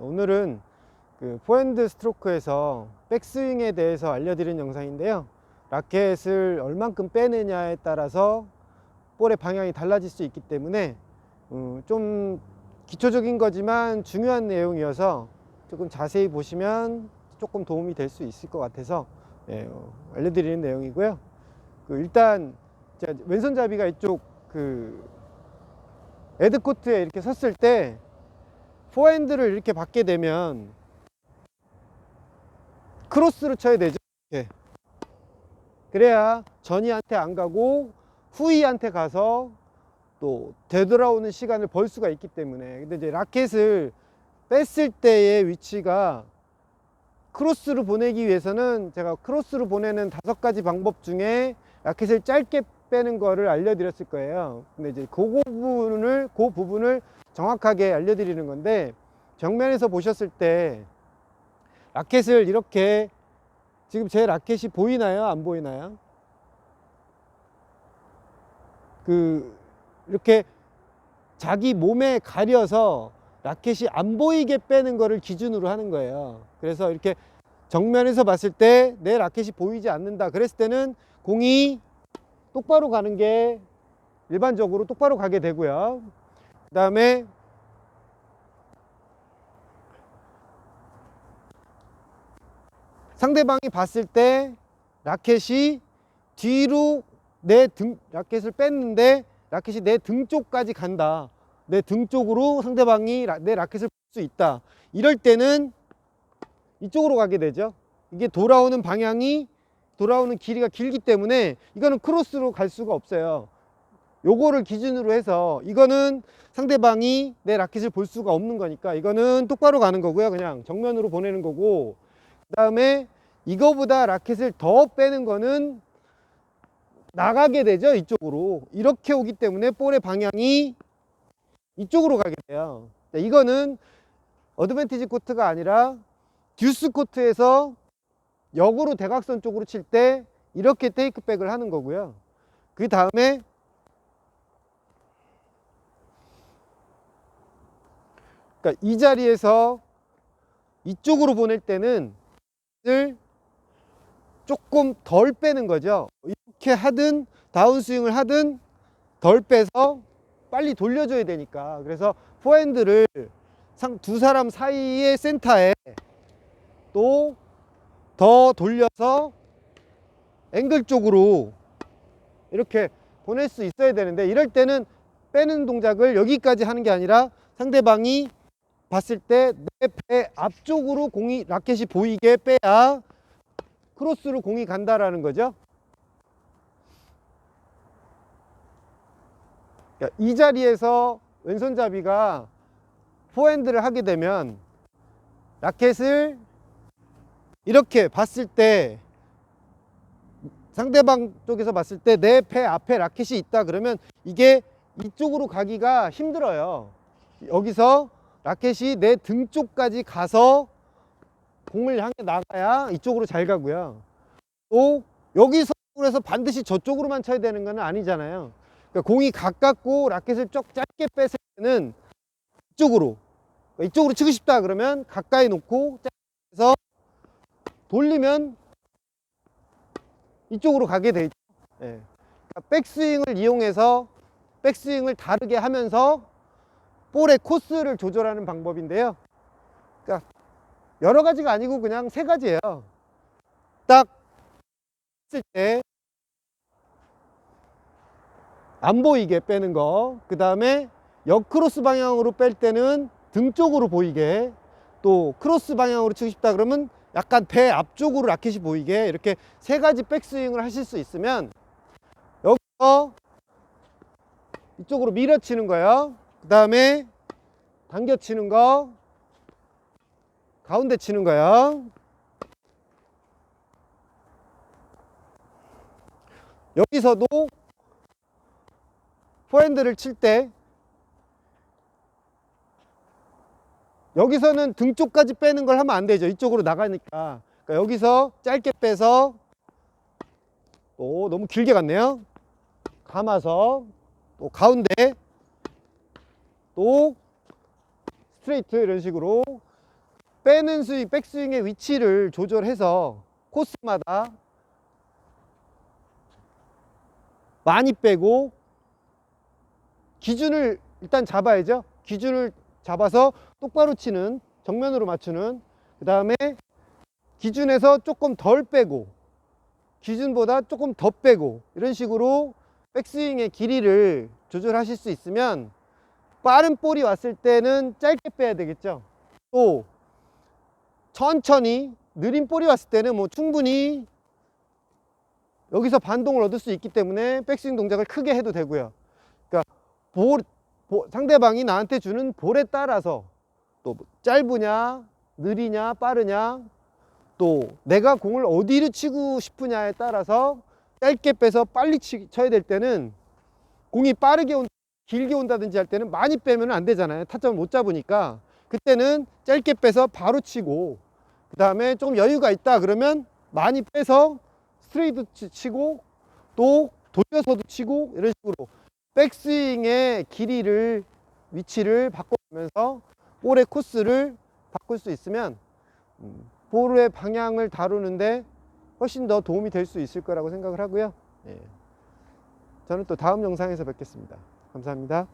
오늘은 그 포핸드 스트로크에서 백스윙에 대해서 알려드리는 영상인데요. 라켓을 얼만큼 빼느냐에 따라서 볼의 방향이 달라질 수 있기 때문에 어, 좀 기초적인 거지만 중요한 내용이어서 조금 자세히 보시면 조금 도움이 될 수 있을 것 같아서 예, 어, 알려드리는 내용이고요. 그 일단 왼손잡이가 이쪽 그 에드코트에 이렇게 섰을 때 포핸드를 이렇게 받게 되면 크로스로 쳐야 되죠. 이렇게. 그래야 전이한테 안 가고 후이한테 가서 또 되돌아오는 시간을 벌 수가 있기 때문에 근데 이제 라켓을 뺐을 때의 위치가 크로스로 보내기 위해서는 제가 크로스로 보내는 다섯 가지 방법 중에 라켓을 짧게 빼는 거를 알려드렸을 거예요. 근데 이제 그 부분을 그 부분을 정확하게 알려드리는 건데 정면에서 보셨을 때 라켓을 이렇게 지금 제 라켓이 보이나요? 안 보이나요? 그 이렇게 자기 몸에 가려서 라켓이 안 보이게 빼는 거를 기준으로 하는 거예요. 그래서 이렇게 정면에서 봤을 때 내 라켓이 보이지 않는다. 그랬을 때는 공이 똑바로 가는 게 일반적으로 똑바로 가게 되고요. 그 다음에 상대방이 봤을 때 라켓이 뒤로 내 등 라켓을 뺐는데 라켓이 내 등 쪽까지 간다. 내 등 쪽으로 상대방이 라- 내 라켓을 볼 수 있다. 이럴 때는 이쪽으로 가게 되죠. 이게 돌아오는 방향이 돌아오는 길이가 길기 때문에 이거는 크로스로 갈 수가 없어요. 요거를 기준으로 해서 이거는 상대방이 내 라켓을 볼 수가 없는 거니까 이거는 똑바로 가는 거고요. 그냥 정면으로 보내는 거고 그 다음에 이거보다 라켓을 더 빼는 거는 나가게 되죠. 이쪽으로. 이렇게 오기 때문에 볼의 방향이 이쪽으로 가게 돼요. 자, 이거는 어드밴티지 코트가 아니라 듀스 코트에서 역으로 대각선 쪽으로 칠 때 이렇게 테이크백을 하는 거고요. 그 다음에 그러니까 이 자리에서 이쪽으로 보낼 때는 을 조금 덜 빼는 거죠. 이렇게 하든 다운스윙을 하든 덜 빼서 빨리 돌려줘야 되니까. 그래서 포핸드를 상- 두 사람 사이의 센터에 또 더 돌려서 앵글 쪽으로 이렇게 보낼 수 있어야 되는데 이럴 때는 빼는 동작을 여기까지 하는 게 아니라 상대방이 봤을 때 내 배 앞쪽으로 공이 라켓이 보이게 빼야 크로스로 공이 간다라는 거죠. 그러니까 이 자리에서 왼손잡이가 포핸드를 하게 되면 라켓을 이렇게 봤을 때 상대방 쪽에서 봤을 때 내 배 앞에 라켓이 있다 그러면 이게 이쪽으로 가기가 힘들어요. 여기서 라켓이 내 등 쪽까지 가서 공을 향해 나가야 이쪽으로 잘 가고요. 또 여기서 그래서 반드시 저쪽으로만 쳐야 되는 건 아니잖아요. 그러니까 공이 가깝고 라켓을 쭉 짧게 뺐을 때는 이쪽으로 그러니까 이쪽으로 치고 싶다 그러면 가까이 놓고 짧게 해서 돌리면 이쪽으로 가게 되죠. 예. 그러니까 백스윙을 이용해서 백스윙을 다르게 하면서 볼의 코스를 조절하는 방법인데요. 그러니까 여러 가지가 아니고 그냥 세 가지예요. 딱 했을 때 안 보이게 빼는 거. 그 다음에 역크로스 방향으로 뺄 때는 등 쪽으로 보이게. 또 크로스 방향으로 치고 싶다 그러면 약간 배 앞쪽으로 라켓이 보이게 이렇게 세 가지 백스윙을 하실 수 있으면 여기서 이쪽으로 밀어치는 거예요. 그 다음에 당겨 치는 거, 가운데 치는 거예요. 여기서도 포핸드를 칠 때 여기서는 등 쪽까지 빼는 걸 하면 안 되죠. 이쪽으로 나가니까. 그러니까 여기서 짧게 빼서 또 너무 길게 갔네요. 감아서 또 가운데 또 스트레이트 이런 식으로 빼는 스윙, 백스윙의 위치를 조절해서 코스마다 많이 빼고 기준을 일단 잡아야죠. 기준을 잡아서 똑바로 치는 정면으로 맞추는 그 다음에 기준에서 조금 덜 빼고 기준보다 조금 더 빼고 이런 식으로 백스윙의 길이를 조절하실 수 있으면 빠른 볼이 왔을 때는 짧게 빼야 되겠죠. 또 천천히 느린 볼이 왔을 때는 뭐 충분히 여기서 반동을 얻을 수 있기 때문에 백스윙 동작을 크게 해도 되고요. 그러니까 볼, 볼- 상대방이 나한테 주는 볼에 따라서 또뭐 짧으냐, 느리냐, 빠르냐, 또 내가 공을 어디로 치고 싶으냐에 따라서 짧게 빼서 빨리 치, 쳐야 될 때는 공이 빠르게 온, 길게 온다든지 할 때는 많이 빼면 안 되잖아요. 타점을 못 잡으니까 그때는 짧게 빼서 바로 치고 그 다음에 조금 여유가 있다 그러면 많이 빼서 스트레이트 치- 치고 또 돌려서도 치고 이런 식으로 백스윙의 길이를 위치를 바꿔가면서 볼의 코스를 바꿀 수 있으면 음, 볼의 방향을 다루는데 훨씬 더 도움이 될 수 있을 거라고 생각을 하고요. 예. 저는 또 다음 영상에서 뵙겠습니다. 감사합니다.